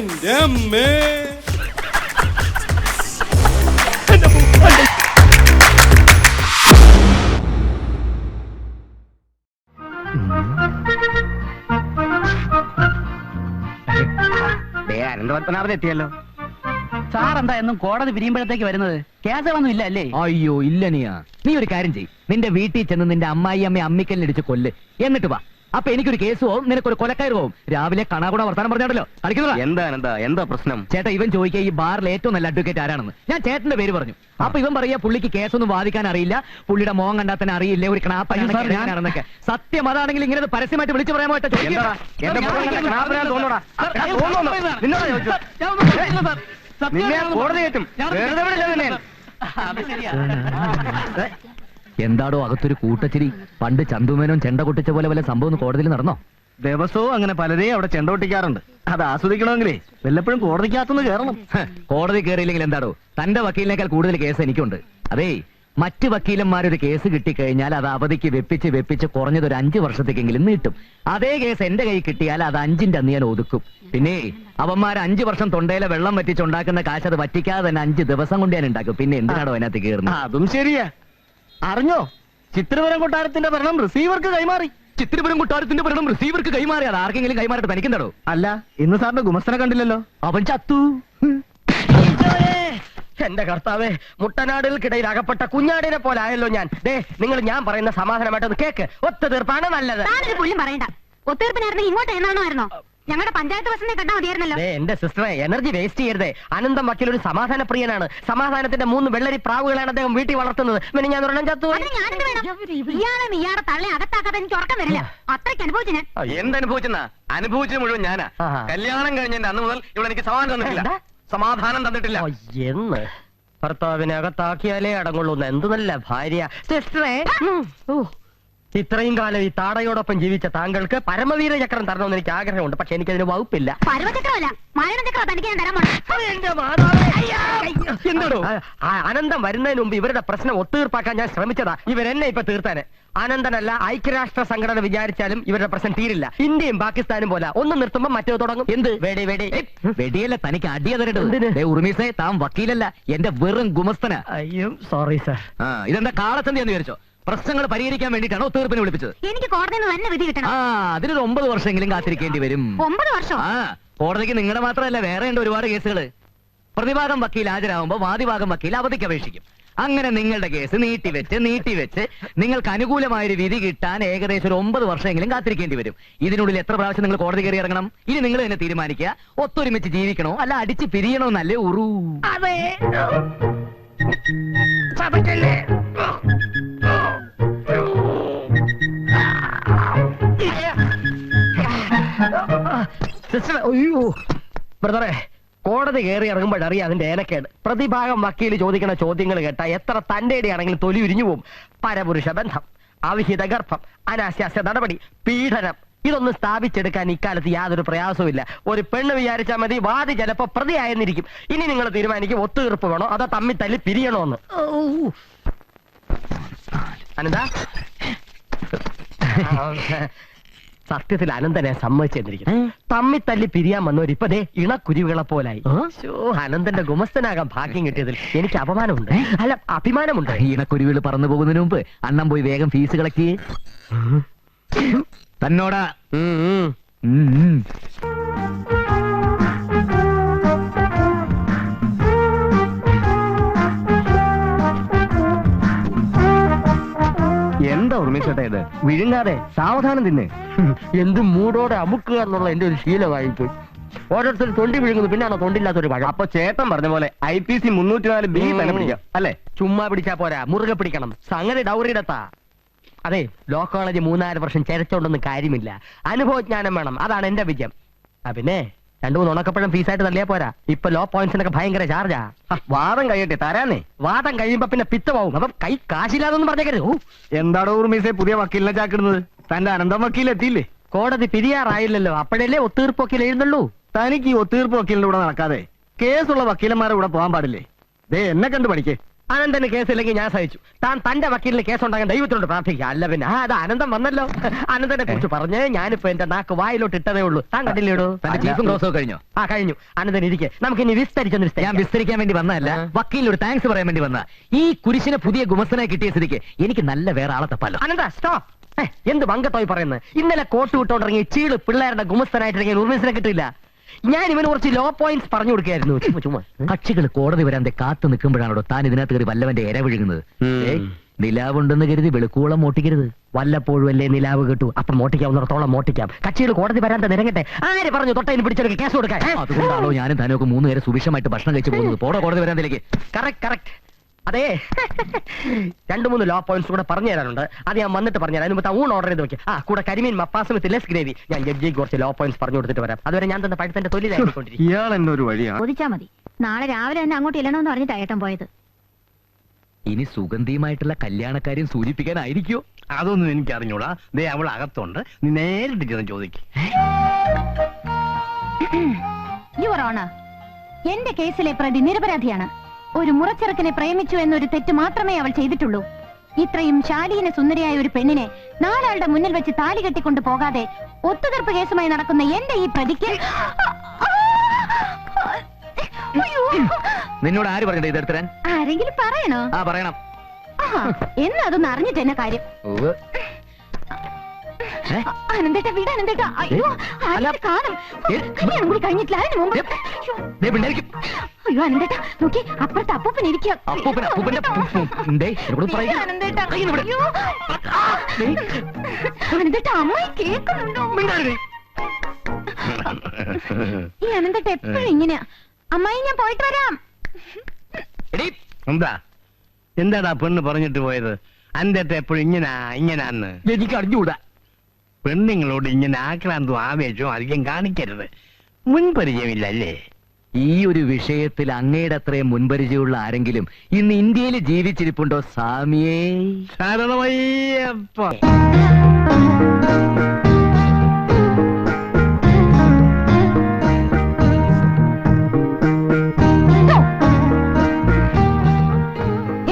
എന്റെ അമ്മേ എത്തിയല്ലോ. സാർ എന്താ എന്നും കോടതി പിരിയുമ്പോഴത്തേക്ക് വരുന്നത്? കേസുകളൊന്നും ഇല്ല അല്ലേ? അയ്യോ ഇല്ല നീയാ. നീ ഒരു കാര്യം ചെയ് നിന്റെ വീട്ടിൽ ചെന്ന് നിന്റെ അമ്മായി അമ്മ അമ്മിക്കല്ലിടിച്ച് കൊല്ല്. എന്നിട്ട് വാ. അപ്പൊ എനിക്കൊരു കേസ് പോവും നിനക്കൊരു കൊലക്കയറ് പോവും. രാവിലെ കണാകുണ വർത്താനം പറഞ്ഞാണല്ലോ. കളിക്കുന്നതാ? എന്താ എന്താ എന്താ പ്രശ്നം? ചേട്ടാ ഇവൻ ചോദിക്കുക ഈ ബാറിൽ ഏറ്റവും നല്ല അഡ്വക്കേറ്റ് ആരാണെന്ന്. ഞാൻ ചേട്ടന്റെ പേര് പറഞ്ഞു. അപ്പൊ ഇവൻ പറയാ പുള്ളിക്ക് കേസൊന്നും വാദിക്കാൻ അറിയില്ല. പുള്ളിയുടെ മോൻ കണ്ടാൽ തന്നെ അറിയില്ല? ഒരു കണാപ്പാണെന്നൊക്കെ സത്യം അതാണെങ്കിൽ ഇങ്ങനെ പരസ്യമായിട്ട് വിളിച്ചു പറയാൻ പോയിട്ട് കോടതി നിന്നെ? എന്താടോ അകത്തൊരു കൂട്ടച്ചിരി? പണ്ട് ചന്തുമേനോൻ ചെണ്ട കൊട്ടിച്ച പോലെ വല്ല സംഭവം കോടതിയിൽ നടന്നോ? ദിവസവും അങ്ങനെ പലരെയും അവിടെ ചെണ്ട കൊട്ടിക്കാറുണ്ട്. അത് ആസ്വദിക്കണമെങ്കിലേ വല്ലപ്പോഴും കോടതിക്കകത്തുനിന്ന് കയറണം കോടതി കയറിയില്ലെങ്കിൽ എന്താടോ? തന്റെ വക്കീലിനേക്കാൾ കൂടുതൽ കേസ് എനിക്കുണ്ട്. അതേ മറ്റ് വക്കീലന്മാരൊരു കേസ് കിട്ടിക്കഴിഞ്ഞാൽ അത് അവധിക്ക് വെപ്പിച്ച് വെപ്പിച്ച് കുറഞ്ഞത് ഒരു അഞ്ചു വർഷത്തേക്കെങ്കിലും നീട്ടും. അതേ കേസ് എന്റെ കൈ കിട്ടിയാൽ അത് അഞ്ചിന്റെ അന്ന് ഞാൻ ഒതുക്കും. പിന്നെ അവന്മാർ അഞ്ചു വർഷം തൊണ്ടയിലെ വെള്ളം വറ്റിച്ചുണ്ടാക്കുന്ന കാശ് അത് വറ്റിക്കാതെ തന്നെ അഞ്ച് ദിവസം കൊണ്ട് ഞാൻ ഉണ്ടാക്കും. പിന്നെ എന്തിനാണോ അതിനകത്ത് കയറുന്നത് അതും ശരിയാ. അറിഞ്ഞോ? ചിത്രപുരം കൊട്ടാരത്തിന്റെ ഭരണം റിസീവർക്ക് കൈമാറി. ചിത്രപുരം കൊട്ടാരത്തിന്റെ ഭരണം റിസീവർക്ക് കൈമാറി. അത് ആർക്കെങ്കിലും കൈമാറിട്ട് തനിക്കെന്താടോ? അല്ല ഇന്ന് സാറിന്റെ ഗുമസ്തനെ കണ്ടില്ലല്ലോ. അവൻ ചത്തു. എന്റെ കർത്താവേ മുട്ടനാടുകൾക്കിടയിൽ അകപ്പെട്ട കുഞ്ഞാടിനെ പോലെ ആയല്ലോ ഞാൻ. ദേ നിങ്ങൾ ഞാൻ പറയുന്ന സമാധാനമായിട്ടൊന്ന് കേക്ക്. ഒത്തുതീർപ്പാണ് നല്ലത്. ഒത്തീർപ്പിനായിരുന്നെങ്കിൽ ഇങ്ങോട്ട് എന്നാണോ ആയിരുന്നോ ഞങ്ങളുടെ പഞ്ചായത്ത് ബസ്സിനെ കണ്ടാ മതിയായിരുന്നല്ലോ. എന്റെ സിസ്റ്ററെ എനർജി വേസ്റ്റ് ചെയ്യരുത്. അനന്തം വക്കീൽ ഒരു സമാധാന പ്രിയനാണ് സമാധാനത്തിന്റെ മൂന്ന് വെള്ളരി പ്രാവുകളാണ് അദ്ദേഹം വീട്ടിൽ വളർത്തുന്നത്. പിന്നെ ഞാൻ ഒരെണ്ണം ചത്തു അതിന് ഞാനെന്ത് വേണം? ഇയാളെ ഇയാളെ തള്ളെ അകത്താക്കാതെ എനിക്ക് ഉറക്കം വരില്ല. അത്രയ്ക്ക് അനുഭവിച്ചു ഞാൻ എന്തനുഭവിച്ചെന്നാ അനുഭവിച്ചത് മുഴുവൻ ഞാനാ. ആഹാ. കല്യാണം കഴിഞ്ഞ അന്ന് മുതൽ ഇവിടെ എനിക്ക് സമാധാനം തന്നിട്ടില്ല. എന്താ? സമാധാനം തന്നിട്ടില്ല. ഓ, എന്ന്. ഭർത്താവിനെ അകത്താക്കിയാലേ അടങ്ങുള്ളൂ എന്ന്. എന്ത് നല്ല ഭാര്യ. സിസ്റ്ററെ ഉം. ഓ. ഇത്രയും കാലം ഈ താടയോടൊപ്പം ജീവിച്ച താങ്കൾക്ക് പരമവീര ചക്രം തരണമെന്ന് എനിക്ക് ആഗ്രഹമുണ്ട്. പക്ഷെ എനിക്ക് അതിന് വകുപ്പില്ല തനിക്ക് ഞാൻ തരാൻ പോണം. അനന്തം വരുന്നതിന് മുമ്പ് ഇവരുടെ പ്രശ്നം ഒത്തീർപ്പാക്കാൻ ഞാൻ ശ്രമിച്ചതാ. ഇവരെന്നെ ഇപ്പൊ തീർത്താന്. അനന്തനല്ല ഐക്യരാഷ്ട്ര സംഘടന വിചാരിച്ചാലും ഇവരുടെ പ്രശ്നം തീരില്ല. ഇന്ത്യയും പാകിസ്ഥാനും പോലെ ഒന്ന് നിർത്തുമ്പോ മറ്റേ തുടങ്ങും. എന്ത്? വേടി വേടി. വെടിയല്ല തനിക്ക് അടിയ തരേണ്ടത്? എന്തിന്? ദേ ഉറുമീസേ താൻ വക്കീലല്ല. എന്റെ വെറും ഗുമസ്തന. അയ്യോ സോറി സർ ആ ഇതെന്താ കാളച്ചന്തി എന്ന് വിചാരിച്ചോ? പ്രശ്നങ്ങൾ പരിഹരിക്കാൻ വേണ്ടിട്ടാണ് തീർപ്പിനെ വിളിപ്പിച്ചത്? എനിക്ക് കോടതിയിൽ നിന്ന് തന്നെ വിധി കിട്ടണം. ആ അതിനൊരു ഒമ്പത് വർഷമെങ്കിലും കാത്തിരിക്കേണ്ടി വരും. ഒമ്പത് വർഷം? ആ കോടതിക്ക് നിങ്ങളുടെ മാത്രമല്ല വേറെ ഉണ്ട് ഒരുപാട് കേസുകൾ പ്രതിഭാഗം വക്കീൽ ഹാജരാകുമ്പോ വാദിഭാഗം വക്കീൽ അവധിക്ക് അപേക്ഷിക്കും. അങ്ങനെ നിങ്ങളുടെ കേസ് നീട്ടിവെച്ച് നീട്ടിവെച്ച് നിങ്ങൾക്ക് അനുകൂലമായ ഒരു വിധി കിട്ടാൻ ഏകദേശം ഒരു ഒമ്പത് വർഷമെങ്കിലും കാത്തിരിക്കേണ്ടി വരും. ഇതിനുള്ളിൽ എത്ര പ്രാവശ്യം നിങ്ങൾ കോടതി കയറി ഇറങ്ങണം? ഇനി നിങ്ങൾ തന്നെ തീരുമാനിക്കുക. ഒത്തൊരുമിച്ച് ജീവിക്കണോ? അല്ല അടിച്ച് പിരിയണോ എന്നല്ലേ ഉറൂ. അതെ. അയ്യോ. ബ്രദറെ കോടതി കയറി ഇറങ്ങുമ്പോഴറിയാം അതിന്റെ ഏനക്കേട് പ്രതിഭാഗം വക്കീൽ ചോദിക്കുന്ന ചോദ്യങ്ങൾ കേട്ട എത്ര തന്റെ ആണെങ്കിലും തൊലി ഉരിഞ്ഞു പോവും. പരപുരുഷ ബന്ധം അവിഹിത ഗർഭം അനാശാസ്യ നടപടി പീഡനം. ഇതൊന്നും സ്ഥാപിച്ചെടുക്കാൻ ഇക്കാലത്ത് യാതൊരു പ്രയാസവുമില്ല. ഒരു പെണ്ണ് വിചാരിച്ചാൽ മതി വാദി ചിലപ്പോ പ്രതിയായെന്നിരിക്കും. ഇനി നിങ്ങൾ തീരുമാനിക്കും ഒത്തുതീർപ്പ് വേണോ? അതോ തമ്മി തല്ലി പിരിയണോന്ന്? അനന്ത? സത്യത്തിൽ അനന്തനെ സമ്മതിച്ചെന്നിരിക്കുന്നു തമ്മി തല്ലി പിരിയാൻ വന്നവർ ഇപ്പതേ ഇണക്കുരുവികളെ പോലായി. അനന്തന്റെ ഗുമസ്തനാകാൻ ഭാഗ്യം കിട്ടിയതിൽ എനിക്ക് അപമാനമുണ്ട്. അല്ല അഭിമാനമുണ്ട്. ഈണക്കുരുവികൾ പറന്നു പോകുന്നതിന് മുമ്പ് അണ്ണം പോയി വേഗം ഫീസ് കളക്കി ചെയ്യേ. തന്നോടാ. ഉം, ഉം. ഉം, ഉം. എന്താ ഉർമിച്ചേട്ടാ ഇത്. വിഴുങ്ങാതെ സാവധാനം തിന്നെ. എന്ത് മൂടോടെ അമുക്കുക എന്നുള്ള എന്റെ ഒരു ശീലമായിപ്പോയി. ഓരോരുത്തർ തൊണ്ടി വിഴുങ്ങുന്നു. പിന്നാണോ തൊണ്ടില്ലാത്തൊരു പഴം? അപ്പൊ ചേട്ടൻ പറഞ്ഞ പോലെ ഐ പി സി മുന്നൂറ്റി നാല് ബി തന്നെ പിടിക്കാം. അല്ലെ? ചുമ്മാ പിടിച്ചാ പോരാ. മുറുകെ പിടിക്കണം. സംഗതി ഡൗറിയിടത്താ അതെ ലോ കോളേജ് മൂന്നാൽ വർഷം ചരച്ചോണ്ടൊന്നും കാര്യമില്ല. അനുഭവജ്ഞാനം വേണം. അതാണ് എന്റെ വിജയം. ആ പിന്നെ? രണ്ടു മൂന്ന് ഉണക്കപ്പഴം ഫീസായിട്ട് തള്ളിയാ പോരാ. ഇപ്പൊ ലോ പോയിന്റ്സിനൊക്കെ ഭയങ്കര ചാർജാ വാദം കഴിയട്ടെ തരാനേ വാദം കഴിയുമ്പോ പിന്നെ പിത്തമാവും അപ്പൊ കൈ കാശില്ലാതൊന്നും പറഞ്ഞേക്കരുത്. എന്താടോ ഉർമീസെ പുതിയ വക്കീലിനെ ചാക്കിടുന്നത്? തന്റെ അനന്തം വക്കീൽ എത്തിയില്ലേ കോടതി പിരിയാറായില്ലല്ലോ. അപ്പോഴല്ലേ വക്കീൽ എഴുതുള്ളൂ തനിക്ക് ഈ ഒത്തീർപ്പ് വക്കീലിന്റെ കൂടെ നടക്കാതെ കേസുള്ള വക്കീലന്മാരെ കൂടെ പോകാൻ പാടില്ലേ? ദേ എന്നെ കണ്ടു പഠിക്കേ. അനന്തന് കേസില്ലെങ്കിൽ ഞാൻ സഹിച്ചു. താൻ തന്റെ വക്കീലിന് കേസുണ്ടാകാൻ ദൈവത്തിനോട് പ്രാർത്ഥിക്കുക. അല്ല പിന്നെ ആ അത് അനന്തം വന്നല്ലോ. അനന്തനെ കുറിച്ച് പറഞ്ഞ് ഞാനിപ്പോ എന്റെ നാക്ക് വായിലോട്ട് ഇട്ടതേ ഉള്ളൂ. താൻ കണ്ടില്ലേടോ? ചീഫും കഴിഞ്ഞോ? ആ കഴിഞ്ഞു. അനന്തൻ ഇരിക്കെ. നമുക്ക് ഇനി വിസ്തരിച്ചൊന്ന് ഞാൻ വിസ്തരിക്കാൻ വേണ്ടി വന്നതല്ല വക്കീലിനോട് താങ്ക്സ് പറയാൻ വേണ്ടി വന്ന ഈ കുരിശിനെ പുതിയ ഗുമസ്തനായി കിട്ടിയ സ്ഥിതിക്ക് എനിക്ക് നല്ല വേറെ ആളെ തപ്പല്ലോ അനന്ത സ്റ്റോപ്പ് എന്ത് വങ്കത്തോയി പറയുന്നത്? ഇന്നലെ കോട്ട് വിട്ടോണ്ടിറങ്ങി ചീൾ പിള്ളേരുടെ ഗുമസ്തനായിട്ടിറങ്ങിയ ഉർമിസിനെ കിട്ടില്ല ഞാൻ ഇവന് കുറച്ച് ലോ പോയിന്റ്സ് പറഞ്ഞു കൊടുക്കായിരുന്നു ചുമ്മാ ചുമ്മാ. കക്ഷികൾ കോടതി വരാൻ കാത്തു നിൽക്കുമ്പോഴാണോ താൻ ഇതിനകത്ത് കയറി വല്ലവന്റെ ഇര വിഴുങ്ങുന്നത്. ഏയ്, നിലാവുണ്ടെന്ന് കരുതി വെളുക്കോളം മോട്ടിക്കരുത്. വല്ലപ്പോഴും അല്ലേ നിലാവ് കിട്ടു. അപ്പം മോട്ടിക്കാവുന്നിടത്തോളം മോട്ടിക്കാം. കക്ഷികൾ കോടതി വരാൻ നിരങ്ങട്ടെ. ആര് പറഞ്ഞു തൊട്ടതിന് പിടിച്ചെടുക്ക കേസ് കൊടുക്കാൻ? അതുകൊണ്ടാണോ ഞാനും താനൊക്കെ മൂന്ന് നേരം സുഭിക്ഷമായിട്ട് ഭക്ഷണം കഴിച്ചു പോകുന്നത്? പോടോ കോടതി വരാൻ കറക്റ്റ് കറക്റ്റ് അതെ. രണ്ടു മൂന്ന് ലോ പോയിന്റ്സ് കൂടെ പറഞ്ഞു തരാനുണ്ട്. അത് ഞാൻ വന്നിട്ട് പറഞ്ഞു തരാം. അതിന് മുമ്പ് ഊൺ ഓർഡർ ചെയ്ത് നോക്കി ആ കൂടെ karimeen mappas with less gravy ഞാൻ ജഡ്ജിക്ക് കുറച്ച് ലോ പോയിന്റ്സ് പറഞ്ഞു കൊടുത്തിട്ട് വരാം. അതുവരെ ഞാൻ തന്നെ പഴുത്തന്റെ തൊഴിലായിക്കൊണ്ടിരിക്കും ഇയാൾ എന്നെ ഒരു വഴിയാണ് ചോദിച്ചാ മതി. നാളെ രാവിലെ തന്നെ അങ്ങോട്ട് ഇല്ലണമെന്ന് പറഞ്ഞിട്ട് ഏട്ടൻ പോയത്. ഇനി സുഗന്ധിയുമായിട്ടുള്ള കല്യാണക്കാര്യം സൂചിപ്പിക്കാനായിരിക്കോ? അതൊന്നും എനിക്ക് അറിഞ്ഞോളാ ദേ അവൾ അകത്തുണ്ട്. നീ നേരിട്ട് ചെന്ന് ചോദിക്കും. യുവർ ഓണർ എന്റെ കേസിലെ പ്രതി നിരപരാധിയാണ് ഒരു മുറച്ചിറക്കിനെ പ്രേമിച്ചു എന്നൊരു തെറ്റ് മാത്രമേ അവൾ ചെയ്തിട്ടുള്ളൂ. ഇത്രയും ശാലീന സുന്ദരിയായ ഒരു പെണ്ണിനെ നാലാളുടെ മുന്നിൽ വെച്ച് താലി കെട്ടിക്കൊണ്ട് പോകാതെ ഒത്തുതീർപ്പ് കേസുമായി നടക്കുന്ന എന്റെ ഈ പ്രതിക്ക് നിന്നോട് ആര് പറഞ്ഞിട്ട് ഇതെടുത്തരാൻ ആരെങ്കിലും പറയണോ? ആ പറയണം. എന്നാ അതൊന്ന് അറിഞ്ഞിട്ട് എന്നെ കാര്യം? അനന്തേട്ട വീട് അനന്തേട്ട. അയ്യോ ആരെങ്കിലും കാണും. ഏ? കല്യാണം കൂടി കഴിഞ്ഞിട്ടില്ല അതിന് മുമ്പ്. അയ്യോ. ദേ പിള്ളേർക്ക്. അയ്യോ അനന്തേട്ട നോക്കി അപ്പുറത്ത് അപ്പൂപ്പൻ ഇരിക്കുക. അനന്തേട്ട. അമ്മായി കേൾക്കുന്നുണ്ടോ? ഈ അനന്തേട്ട എപ്പോഴും ഇങ്ങനെയാ. അമ്മായി ഞാൻ പോയിട്ട് വരാം. എടീ, എന്താ? എന്താടാ പെണ്ണ് പറഞ്ഞിട്ട് പോയത്? അന്തേട്ട എപ്പോഴും ഇങ്ങനാ ഇങ്ങനാന്ന്. എനിക്ക് അറിഞ്ഞുകൂടാ. പെണ്ണുങ്ങളോട് ഇങ്ങനെ ആക്രാന്തവും ആവേശവും അധികം കാണിക്കരുത്. മുൻപരിചയമില്ല അല്ലേ ഈ ഒരു വിഷയത്തിൽ അങ്ങയുടെ അത്രയും മുൻപരിചയമുള്ള ആരെങ്കിലും ഇന്ന് ഇന്ത്യയിൽ ജീവിച്ചിരിപ്പുണ്ടോ സാമിയേ ശരണമയ്യപ്പ.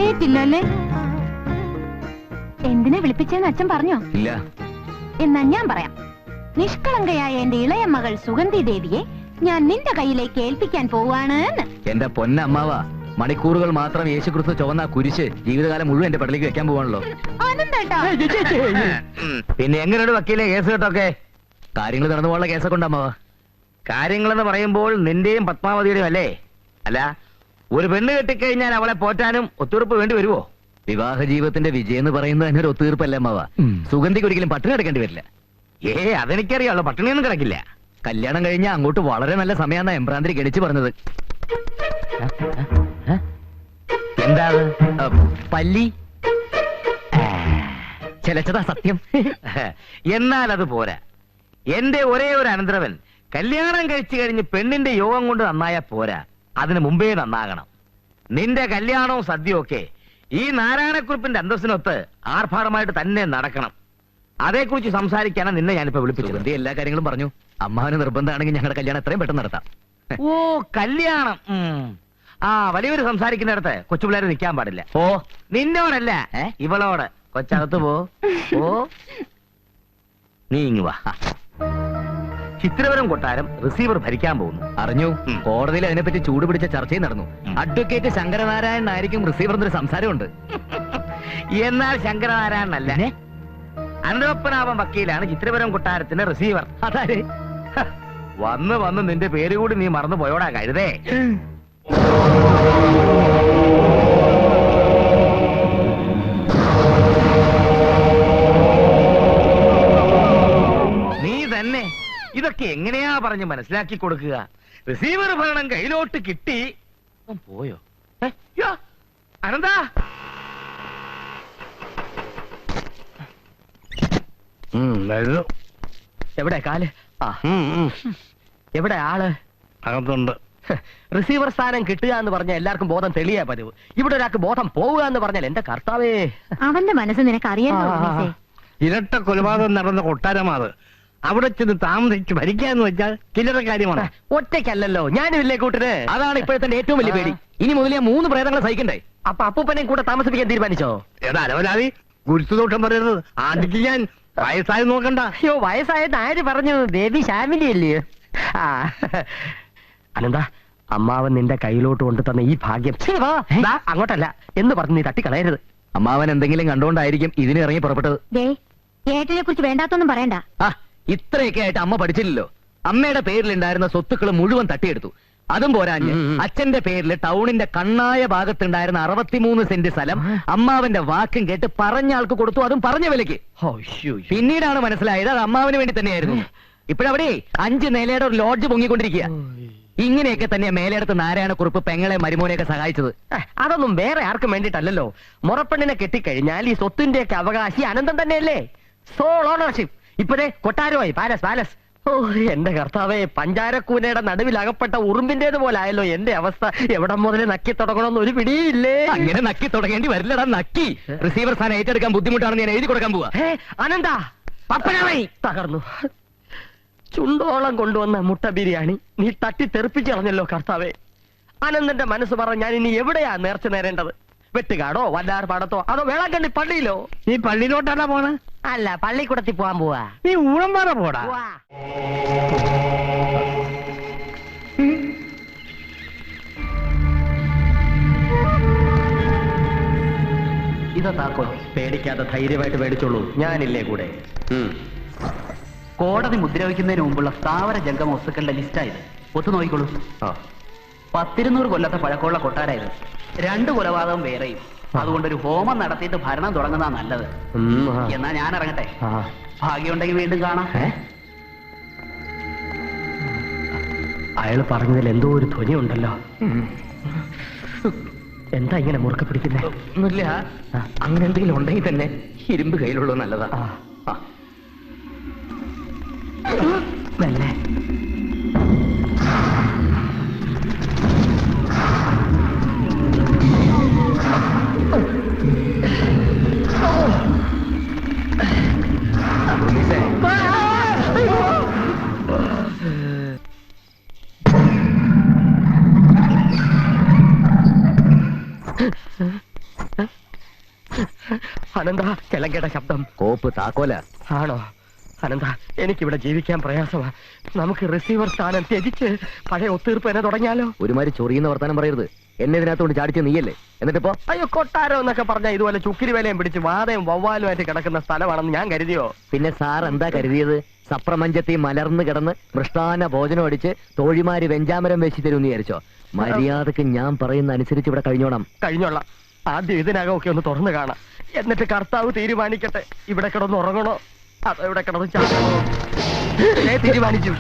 ഏറ്റില്ലല്ലേ എന്തിനാ വിളിപ്പിച്ചെന്ന് അച്ഛൻ പറഞ്ഞോ? ഇല്ല. എന്നാ ഞാൻ പറയാം. നിഷ്കളങ്കയായ എന്റെ ഇളയ മകൾ സുഗന്ധി ദേവിയെ ഞാൻ നിന്റെ കയ്യിലേക്ക് ഏൽപ്പിക്കാൻ പോവാണ്. എന്റെ പൊന്നമ്മാവ മണിക്കൂറുകൾ മാത്രം യേശുക്രിസ്തു ചുവന്ന കുരിശ് ജീവിതകാലം മുഴുവൻ എന്റെ പടലേക്ക് വെക്കാൻ പോവാണല്ലോ. പിന്നെ എങ്ങനെയുണ്ട് വക്കീലെ കേസ് കേട്ടൊക്കെ? കാര്യങ്ങൾ നടന്നു പോകാനുള്ള കേസൊക്കെ ഉണ്ടമ്മാവ കാര്യങ്ങളെന്ന് പറയുമ്പോൾ നിന്റെയും പത്മാവതിയുടെയും അല്ലേ? അല്ല ഒരു പെണ്ണ് കെട്ടിക്കഴിഞ്ഞാൽ അവളെ പോറ്റാനും ഒത്തുറപ്പ് വേണ്ടി വരുവോ? വിവാഹ ജീവിതത്തിന്റെ വിജയം എന്ന് പറയുന്നത് തന്നെ ഒരു ഒത്തീർപ്പല്ല അമ്മാവ? സുഗന്ധിക്ക് ഒരിക്കലും പട്ടിണി കിടക്കേണ്ടി വരില്ല. ഏ അതെനിക്കറിയാമല്ലോ പട്ടിണിയൊന്നും കിടക്കില്ല. കല്യാണം കഴിഞ്ഞാൽ അങ്ങോട്ട് വളരെ നല്ല സമയമാണ് എംബ്രാന്തിരി ഗണിച്ചു പറഞ്ഞത്. എന്താ? പല്ലി? ചിലച്ചതാ സത്യം. എന്നാൽ അത് പോരാ. എന്റെ ഒരേ ഒരു അനന്തരവൻ കല്യാണം കഴിച്ചു കഴിഞ്ഞ് പെണ്ണിന്റെ യോഗം കൊണ്ട് നന്നായാ പോരാ. അതിന് മുമ്പേ നന്നാകണം. നിന്റെ കല്യാണവും സദ്യയൊക്കെ ഈ നാരായണക്കുറിപ്പിന്റെ അന്തസ്സിനൊത്ത് ആർഭാടമായിട്ട് തന്നെ നടക്കണം. അതേക്കുറിച്ച് സംസാരിക്കാനാണ് നിന്നെ ഞാനിപ്പോ വിളിപ്പിച്ചത്. സുഗന്ധി എല്ലാ കാര്യങ്ങളും പറഞ്ഞു. അമ്മാവന് നിർബന്ധമാണെങ്കിൽ ഞങ്ങളുടെ കല്യാണം എത്രയും പെട്ടെന്ന് നടത്താം. ഓ കല്യാണം. ഉം. ആ വലിയൊരു സംസാരിക്കുന്നിടത്ത് കൊച്ചുപിള്ളേരെ നിൽക്കാൻ പാടില്ല. ഓ നിന്നോടല്ല ഏ? ഇവളോട്. കൊച്ചകത്ത് പോ. ഓ നീ ഇങ്ങ് വാ. ചിത്രപരം കൊട്ടാരം റിസീവർ ഭരിക്കാൻ പോകുന്നു. അറിഞ്ഞു. കോടതിയിൽ അതിനെപ്പറ്റി ചൂടുപിടിച്ച ചർച്ചയും നടന്നു. അഡ്വക്കേറ്റ് ശങ്കരനാരായണൻ ആയിരിക്കും റിസീവർ എന്നൊരു സംസാരമുണ്ട് എന്നാൽ ശങ്കരനാരായണൻ അല്ല അനന്തപത്മനാഭൻ വക്കീലാണ് ചിത്രപരം കൊട്ടാരത്തിന്റെ റിസീവർ അതാര്? വന്ന് വന്ന് നിന്റെ പേര് കൂടി നീ മറന്നു പോയോടാ കഴുതേ ഇതൊക്കെ എങ്ങനെയാ പറഞ്ഞ് മനസ്സിലാക്കി കൊടുക്കുക? റിസീവർ ഭരണം കയ്യിലോട്ട് കിട്ടി. പോയോ? അനന്ത? എവിടെ കാൽ? ആ. എവിടെ ആൾ? അകത്തുണ്ട്. റിസീവർ സ്ഥാനം കിട്ടുക എന്ന് പറഞ്ഞാൽ എല്ലാവർക്കും ബോധം തെളിയാ പതിവ്. ഇവിടെ ഒരാൾക്ക് ബോധം പോവുക എന്ന് പറഞ്ഞാൽ എന്റെ കർത്താവേ. അവന്റെ മനസ്സ് നിനക്ക് ആ. ഇരട്ട കൊലപാതകം നടന്ന കൊട്ടാരമാത്. അവിടെ ചെന്ന് താമസിച്ച് ഭരിക്കാന്ന് വെച്ചാൽ ചില്ലറ കാര്യമാണ്. ഒറ്റയ്ക്കല്ലല്ലോ. ഞാനും ഇല്ലേ കൂട്ടിന്? അതാണ് ഇപ്പോഴത്തെ ഏറ്റവും വലിയ പേടി. ഇനി മുതൽ ഞാൻ മൂന്ന് പ്രേതങ്ങളെ സഹിക്കണ്ടേ? അപ്പൊ അപ്പൂപ്പനെയും കൂടെ താമസിപ്പിക്കാൻ തീരുമാനിച്ചോ? എടാ അലവലാതി ഗുരുത്തുദോഷം പറയരുത്. ആണ്ടിക്ക് ഞാൻ വയസ്സായ നോക്കണ്ട. അയ്യോ വയസ്സായത് ആര് പറഞ്ഞു? ബേബി ഫാമിലി അല്ലേ ആ. അനന്താ അമ്മാവൻ നിന്റെ കയ്യിലോട്ട് കൊണ്ടു തന്ന ഈ ഭാഗ്യം. അങ്ങോട്ടല്ല. എന്ന് പറഞ്ഞ് നീ തട്ടിക്കളയരുത്. അമ്മാവൻ എന്തെങ്കിലും കണ്ടുകൊണ്ടായിരിക്കും ഇതിനിറങ്ങി പുറപ്പെട്ടത്. ഏട്ടനെ കുറിച്ച് വേണ്ടാത്തൊന്നും പറയണ്ട. ആ ഇത്രയൊക്കെ ആയിട്ട് അമ്മ പഠിച്ചില്ലല്ലോ. അമ്മയുടെ പേരിലുണ്ടായിരുന്ന സ്വത്തുക്കൾ മുഴുവൻ തട്ടിയെടുത്തു. അതും പോരാഞ്ഞ്. അച്ഛന്റെ പേരിൽ ടൗണിന്റെ കണ്ണായ ഭാഗത്തുണ്ടായിരുന്ന അറുപത്തിമൂന്ന് സെന്റ് സ്ഥലം അമ്മാവന്റെ വാക്കും കേട്ട് പറഞ്ഞ ആൾക്ക് കൊടുത്തു. അതും പറഞ്ഞ വിലക്ക് പിന്നീടാണ് മനസ്സിലായത് അത് അമ്മാവന് വേണ്ടി തന്നെയായിരുന്നു. ഇപ്പോഴവിടെ അഞ്ച് നിലയുടെ ഒരു ലോഡ്ജ് പൊങ്ങിക്കൊണ്ടിരിക്കുക. ഇങ്ങനെയൊക്കെ തന്നെ മേലെടുത്ത് നാരായണക്കുറുപ്പ് പെങ്ങളെ മരുമോനെയൊക്കെ സഹായിച്ചത്. അതൊന്നും വേറെ ആർക്കും വേണ്ടിട്ടല്ലല്ലോ മുറപ്പെണ്ണിനെ കെട്ടിക്കഴിഞ്ഞാൽ ഈ സ്വത്തിന്റെയൊക്കെ അവകാശി അനന്തം തന്നെയല്ലേ? സോൾ ഓണർഷിപ്പ് ഇപ്പഴേ കൊട്ടാരമായി പാലസ് പാലസ്. ഓ എന്റെ കർത്താവേ പഞ്ചാരക്കൂനയുടെ നടുവിൽ അകപ്പെട്ട ഉറുമ്പിന്റേത് പോലെ ആയല്ലോ എന്റെ അവസ്ഥ. എവിടെ മുതൽ നക്കി തുടങ്ങണമെന്ന് ഒരു പിടിയില്ലേ? അങ്ങനെ നക്കി തുടങ്ങേണ്ടി വരില്ലടാ നക്കി. റിസീവർ സ്ഥാനം ഏറ്റെടുക്കാൻ ബുദ്ധിമുട്ടാണെന്ന് ഞാൻ എഴുതി കൊടുക്കാൻ പോവാ. ഏ, അനന്ത പപ്പനായി തകർന്നു. ചുണ്ടോളം കൊണ്ടുവന്ന മുട്ട ബിരിയാണി നീ തട്ടി തെറിപ്പിച്ചറിഞ്ഞല്ലോ കർത്താവേ. അനന്തന്റെ മനസ്സ് പറഞ്ഞ ഞാൻ ഇനി എവിടെയാ നേർച്ച നേരേണ്ടത്? വെട്ടുകാടോ വല്ലാർ പാടത്തോ? അതോ വേളാങ്കണ്ണി പള്ളിയിലോ? നീ പള്ളിയിലോട്ടാണോ പോണ? അല്ല പള്ളിക്കൂടത്തിൽ പോവാൻ പോവാ. നീ ഊഴംപാറ പോടാ. പോവാ. ഇതാ താക്കോൽ പേടിക്കാതെ ധൈര്യമായിട്ട് മേടിച്ചോളൂ ഞാനില്ലേ കൂടെ. കോടതി മുദ്ര വയ്ക്കുന്നതിന് മുമ്പുള്ള സ്ഥാവര ജംഗമ വസ്തുക്കളുടെ ലിസ്റ്റായത് ഒത്തു നോക്കിക്കോളൂ പത്തിരുന്നൂറ് കൊല്ലത്തെ പഴക്കമുള്ള കൊട്ടാരായത് രണ്ട് കൊലപാതകം വേറെയും. അതുകൊണ്ട് ഒരു ഹോമം നടത്തിയിട്ട് ഭരണം തുടങ്ങുന്നതാ നല്ലത്. എന്നാ ഞാൻ ഇറങ്ങട്ടെ. ഭാഗ്യമുണ്ടെങ്കിൽ വീണ്ടും കാണാം. അയാൾ അയാൾ പറഞ്ഞതിൽ എന്തോ ഒരു ധ്വനി ഉണ്ടല്ലോ എന്താ ഇങ്ങനെ മുറുക്ക പിടിക്കുന്നേ? ഒന്നുമില്ല. അങ്ങനെ എന്തെങ്കിലും ഉണ്ടെങ്കിൽ തന്നെ ഇരുമ്പ് കയ്യിലുള്ളത് നല്ലതാ. കിളങ്കേട്ട ശബ്ദം. കോപ്പ് താക്കോല. ആണോ? അനന്ത എനിക്കിവിടെ ജീവിക്കാൻ പ്രയാസമാ. നമുക്ക് റിസീവർ സ്ഥാനം ത്യജിച്ച് പഴയ ഒത്തീർപ്പ് എന്നെ തുടങ്ങിയാലോ? ഒരുമാതിരി ചൊറിയുന്ന വർത്താനം പറയരുത്. എന്നെ ഇതിനകത്തോണ്ട് ചാടിച്ച നീയല്ലേ? എന്നിട്ടിപ്പോ അയ്യോ കൊട്ടാരോ എന്നൊക്കെ പറഞ്ഞ ഇതുപോലെ ചുക്കിരി വിലയും പിടിച്ച് വാതയും വവ്വാലുമായിട്ട് കിടക്കുന്ന സ്ഥലമാണെന്ന് ഞാൻ കരുതിയോ? പിന്നെ സാർ എന്താ കരുതിയത്? സപ്രമഞ്ചത്തി മലർന്ന് കിടന്ന് മൃഷ്ടാന ഭോജനം അടിച്ച് തോഴിമാര് വെഞ്ചാമരം വെച്ച് തരുമെന്ന് വിചാരിച്ചോ? മര്യാദയ്ക്ക് ഞാൻ പറയുന്ന അനുസരിച്ച് ഇവിടെ കഴിഞ്ഞോണം. കഴിഞ്ഞോളാം. ആദ്യം ഇതിനകം ഒക്കെ ഒന്ന് തുറന്നു കാണാം. എന്നിട്ട് കർത്താവ് തീരുമാനിക്കട്ടെ. ഇവിടെ കിടന്ന് ഉറങ്ങണോ? അതോ ഇവിടെ കിടന്ന് ചാടണോ? തീരുമാനിച്ചു.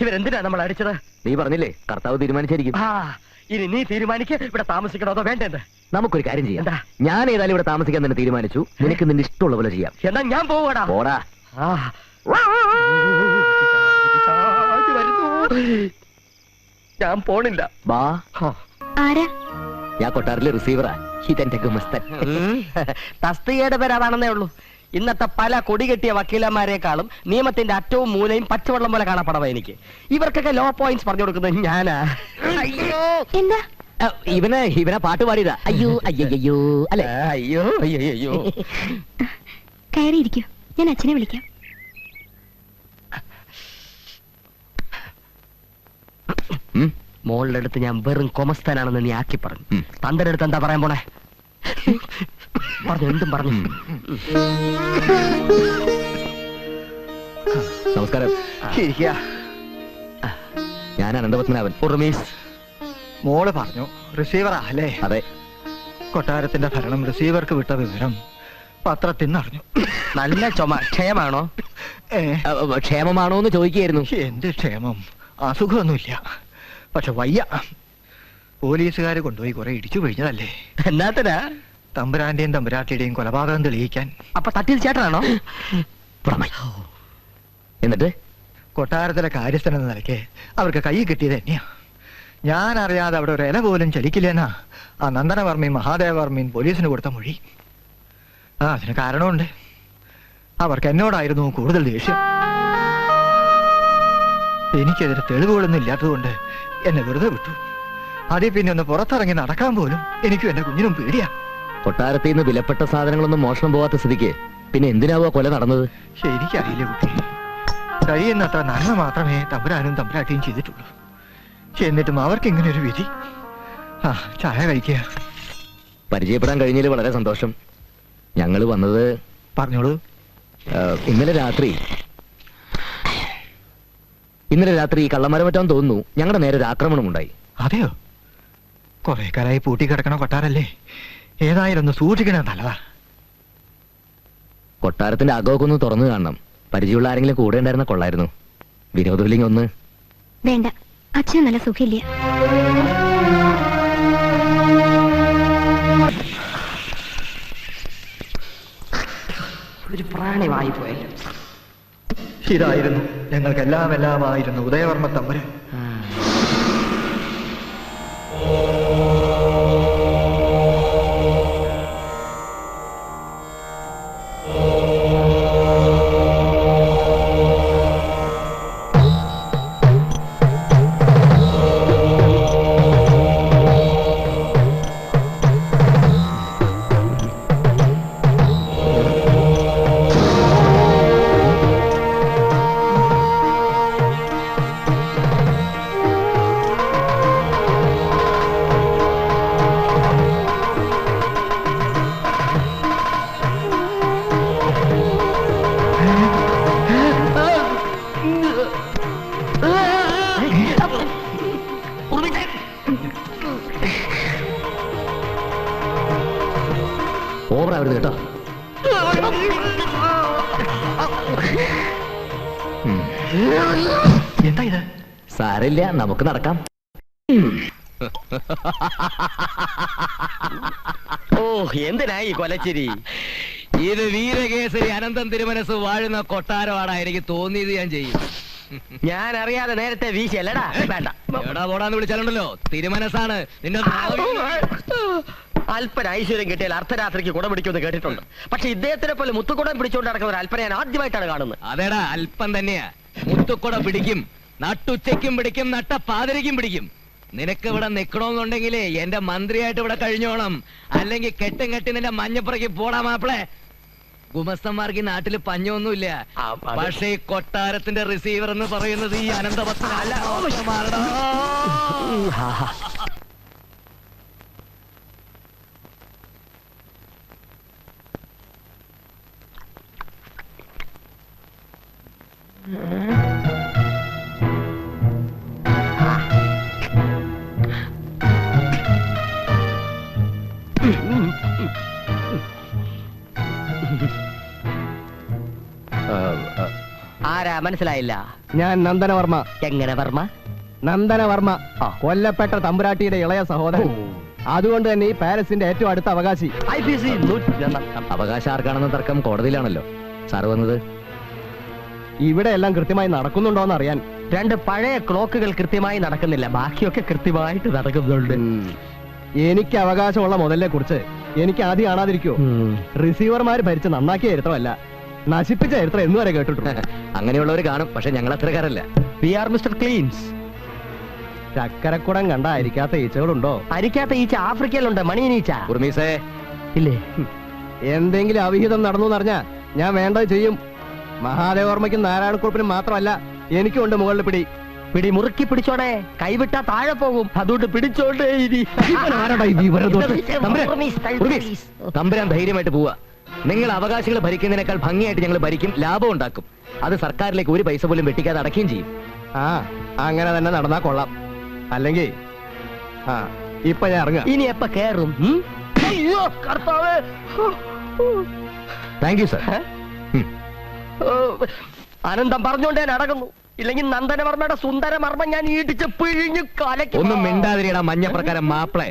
ഇവരെന്തിനാ നമ്മൾ അടിച്ചത്? നീ പറഞ്ഞില്ലേ കർത്താവ് തീരുമാനിച്ചിരിക്കും. ആ ഇനി നീ തീരുമാനിക്ക് ഇവിടെ താമസിക്കണോ അതോ വേണ്ടത് നമുക്കൊരു കാര്യം ചെയ്യാം. എന്താ? ഞാൻ ഏതായാലും ഇവിടെ താമസിക്കാൻ തന്നെ തീരുമാനിച്ചു. നിനക്ക് നിന്റെ ഇഷ്ടമുള്ള പോലെ ചെയ്യാം. എന്നാ ഞാൻ പോവാടാ പോടാ. ആ. ഞാൻ പോണില്ല ബാ. ആരാ? ഞാൻ കൊട്ടാറിലെ റിസീവറാ ഇതെന്റെ ഗുമസ്തൻ. തസ്തികയുടെ പേര് അതാണെന്നേ ഉള്ളൂ. ഇന്നത്തെ പല കൊടികെട്ടിയ വക്കീലന്മാരെക്കാളും നിയമത്തിന്റെ അറ്റവും മൂലയും പച്ചവെള്ളം പോലെ കാണപ്പെടവ എനിക്ക്. ഇവർക്കൊക്കെ ലോ പോയിന്റ്സ് പറഞ്ഞു കൊടുക്കുന്നത് ഞാനാ. അയ്യോ. എന്താ? ഇവനെ ഇവനെ പാട്ട് പാടിയതാ. അയ്യോ അയ്യോ അല്ലേ? അയ്യോ അയ്യോ അയ്യോ കയറിയിരിക്കൂ. ഞാൻ അച്ഛനെ വിളിക്കാം. മോളുടെ അടുത്ത് ഞാൻ വെറും കൊമസ്ഥനാണെന്ന് നീ ആക്കി പറഞ്ഞു. തന്റെ അടുത്ത് എന്താ പറയാൻ പോണേ? പറഞ്ഞു എന്തും പറഞ്ഞു. നമസ്കാരം. ഞാൻ അനന്തപത്മനാഭൻ ഉറുമീസ് മോൾ പറഞ്ഞു റിസീവറാ അല്ലേ? അതെ. കൊട്ടാരത്തിന്റെ ഭരണം റിസീവർക്ക് വിട്ട വിവരം പത്രത്തിൽ നിന്നറിഞ്ഞു നല്ല ചുമ അ, ക്ഷേമമാണോ എന്ന് ചോദിക്കുകയായിരുന്നു. എന്ത് ക്ഷേമം? അസുഖമൊന്നുമില്ല. പക്ഷെ വയ്യ. പോലീസുകാർ കൊണ്ടുപോയി കുറെ ഇടിച്ചു കഴിഞ്ഞതല്ലേ എന്നാത്തിനാ? തമ്പുരാന്റെയും തമ്പുരാട്ടിയുടെയും കൊലപാതകം തെളിയിക്കാൻ. അപ്പൊ തട്ടിയത് ചേട്ടനാണോ. എന്നിട്ട്? കൊട്ടാരത്തിലെ കാര്യസ്ഥനെന്ന നിലയ്ക്ക് അവർക്ക് കൈ കിട്ടിയത് തന്നെയാ. ഞാൻ അറിയാതെ അവിടെ ഒരു ഇല പോലും ചലിക്കില്ലെന്നാ ആ നന്ദനവർമ്മയും മഹാദേവവർമ്മയും പോലീസിന് കൊടുത്ത മൊഴി. ആ അതിന് കാരണമുണ്ട്. അവർക്ക് എന്നോടായിരുന്നു കൂടുതൽ ദേഷ്യം. എനിക്കെതിരെ തെളിവുകളൊന്നും ഇല്ലാത്തതുകൊണ്ട് എന്നെ വെറുതെ വിട്ടു. അതിൽ പിന്നെ ഒന്ന് പുറത്തിറങ്ങി നടക്കാൻ പോലും എനിക്കും എന്റെ കുഞ്ഞിനും പേടിയാ. കൊട്ടാരത്തിൽ നിന്ന് വിലപ്പെട്ട സാധനങ്ങളൊന്നും മോഷണം പോവാത്ത സ്ഥിതിക്ക് പിന്നെ എന്തിനാവോ കൊല നടന്നത്? ശരിക്കറിയില്ല കുട്ടി. കഴിയുന്നത്ര നന്മ മാത്രമേ തമ്പുരാനും തമ്പുരാട്ടിയും ചെയ്തിട്ടുള്ളൂ. എന്നിട്ടും അവർക്ക് ഇങ്ങനെ ഒരു വിധി. ആ ചായ കഴിക്കുക. പരിചയപ്പെടാൻ കഴിഞ്ഞതിൽ വളരെ സന്തോഷം. ഞങ്ങൾ വന്നത് പറഞ്ഞോളൂ. ഇന്നലെ രാത്രി ഇന്നലെ രാത്രി ഈ കള്ളമരം പറ്റാൻ തോന്നുന്നു. ഞങ്ങളുടെ നേരെ ഒരു ആക്രമണം ഉണ്ടായി. അതെയോ? കുറെ കാലായി പൂട്ടിക്കിടക്കണ കൊട്ടാരല്ലേ? ഏതായാലും ഒന്ന് സൂക്ഷിക്കണ നല്ലതാ. കൊട്ടാരത്തിന്റെ അകമൊക്കെ ഒന്ന് തുറന്നു കാണണം. പരിചയമുള്ള ആരെങ്കിലും കൂടെ ഉണ്ടായിരുന്ന കൊള്ളായിരുന്നു. വിനോദമില്ലെങ്കിൽ ഒന്ന്. വേണ്ട. അച്ഛന് നല്ല സുഖമില്ല. ഒരു പ്രാണിയായി പോയല്ലോ ഇതായിരുന്നു. ഞങ്ങൾക്കെല്ലാം എല്ലാമായിരുന്നു ഉദയവർമ്മ തമ്പുരാൻ. എന്താ ഇത്? സാരില്ല നമുക്ക് നടക്കാം. ഓ എന്തിനാ ഈ കൊലച്ചിരി? ഇത് വീരകേസരി അനന്തം തിരുമനസ് വാഴുന്ന കൊട്ടാരമാണ് എനിക്ക് തോന്നിയത് ഞാൻ ചെയ്യും. ഞാൻ അറിയാതെ നേരത്തെ വീശിയല്ലടാ. വേണ്ട. എടാ പോടാന്ന് വിളിച്ചാലുണ്ടല്ലോ. തിരുമനസാണ് നിന്റെ അല്പന ഐശ്വര്യം കിട്ടിയാൽ അർദ്ധരാത്രിക്ക് കുട പിടിക്കുമെന്ന് കേട്ടിട്ടുണ്ട്. പക്ഷെ ഇദ്ദേഹത്തിനെ പോലെ മുത്തുക്കുടം പിടിച്ചുകൊണ്ട് നടക്കുന്ന ഒരു അല്പന ഞാൻ ആദ്യമായിട്ടാണ് കാണുന്നത്. അതേടാ അല്പം തന്നെയാ. മുത്തുക്കുട പിടിക്കും നട്ടുച്ചയ്ക്കും പിടിക്കും നട്ട പാതിരയ്ക്കും പിടിക്കും. നിനക്ക് ഇവിടെ നിക്കണമെന്നുണ്ടെങ്കിലേ എന്റെ മന്ത്രിയായിട്ട് ഇവിടെ കഴിഞ്ഞോണം. അല്ലെങ്കിൽ കെട്ടും കെട്ടി നിന്റെ മഞ്ഞപ്പുറയ്ക്ക് പോടാ മാപ്പിളെ. ഗുമസ്തന്മാർക്ക് ഈ നാട്ടിൽ പഞ്ഞൊന്നുമില്ല. ആ, അത് പക്ഷേ ഈ കൊട്ടാരത്തിന്റെ റിസീവർ എന്ന് പറയുന്നത് ഈ അനന്തപത്രമല്ല ആരാ? മനസ്സിലായില്ല. ഞാൻ നന്ദനവർമ്മ. എങ്ങനെ വർമ്മ? നന്ദനവർമ്മ. കൊല്ലപ്പെട്ട തമ്പുരാട്ടിയുടെ ഇളയ സഹോദരൻ. അതുകൊണ്ട് തന്നെ ഈ പാലസിന്റെ ഏറ്റവും അടുത്ത അവകാശി. ഐ പി സി അവകാശം ആർക്കാണെന്ന തർക്കം കോടതിയിലാണല്ലോ. സാർ വന്നത്? ഇവിടെ എല്ലാം കൃത്യമായി നടക്കുന്നുണ്ടോ എന്ന് അറിയാൻ രണ്ട് പഴയ ക്ലോക്കുകൾ കൃത്യമായി നടക്കുന്നില്ല. ബാക്കിയൊക്കെ കൃത്യമായിട്ട് നടക്കുന്നുണ്ട്. എനിക്ക് അവകാശമുള്ള മുതലിനെ കുറിച്ച് എനിക്ക് ആദ്യം കാണാതിരിക്കോ. റിസീവർമാര് ഭരിച്ച് നന്നാക്കിയ ചരിത്രമല്ല നശിപ്പിച്ച ചരിത്രം എന്ന് വരെ കേട്ടിട്ടുണ്ട്. അങ്ങനെയുള്ളവർ കാണും പക്ഷെ ഞങ്ങൾ അത്രക്കാരല്ല വി ആർ മിസ്റ്റർ ക്ലീൻസ് ചക്കരക്കുടം കണ്ട അരിക്കാത്ത ഈച്ചകളുണ്ടോ? അരിക്കാത്ത ഈച്ച ആഫ്രിക്കയിലുണ്ട് മണിയനീച്ച ഉർമീസേ. ഇല്ലേ? എന്തെങ്കിലും അവിഹിതം നടന്നു എന്നറിഞ്ഞാ ഞാൻ വേണ്ടത് ചെയ്യും. മഹാദേവർമ്മയ്ക്കും നാരായണക്കുറിപ്പിനും മാത്രമല്ല എനിക്കും ഉണ്ട് മുകളിൽ പിടി. പിടി മുറുക്കി പിടിച്ചോടെ. കൈവിട്ടാ താഴെ പോകും. അതുകൊണ്ട് പിടിച്ചോണ്ടേ തമ്പുരാൻ, തമ്പുരാൻ ധൈര്യമായിട്ട് പോവാ. നിങ്ങൾ അവകാശികൾ ഭരിക്കുന്നതിനേക്കാൾ ഭംഗിയായിട്ട് ഞങ്ങൾ ഭരിക്കും ലാഭം ഉണ്ടാക്കും. അത് സർക്കാരിലേക്ക് ഒരു പൈസ പോലും വെട്ടിക്കാതെ അടക്കുകയും ചെയ്യും. ആ അങ്ങനെ തന്നെ നടന്നാ കൊള്ളാം. അല്ലെങ്കിൽ ആ ഇപ്പൊ ഞാൻ ഇറങ്ങാം ഇനി എപ്പ കേറും? താങ്ക് യു സർ ഓ, അനന്തം പറഞ്ഞോണ്ടേ നടക്കുന്നു. ഇല്ലെങ്കിൽ നന്ദനവർമ്മയുടെ സുന്ദര മർമ്മം ഞാൻ ഇടിച്ച് പിഴിഞ്ഞു കലക്കി ഒന്നും മിണ്ടാതിരിയടാ മഞ്ഞപ്രകാരം മാപ്പിളെ.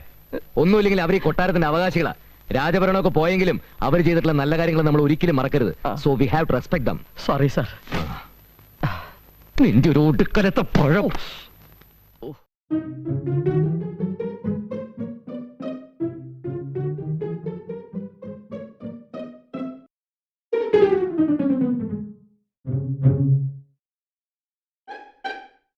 ഒന്നുമില്ലെങ്കിൽ അവർ ഈ കൊട്ടാരത്തിന്റെ അവകാശികളാ. രാജഭരണമൊക്കെ പോയെങ്കിലും അവർ ചെയ്തിട്ടുള്ള നല്ല കാര്യങ്ങൾ നമ്മൾ ഒരിക്കലും മറക്കരുത്. So we have to respect them sorry sir നിന്റെ ഒരു ഒടുക്കലത്തെ പഴം.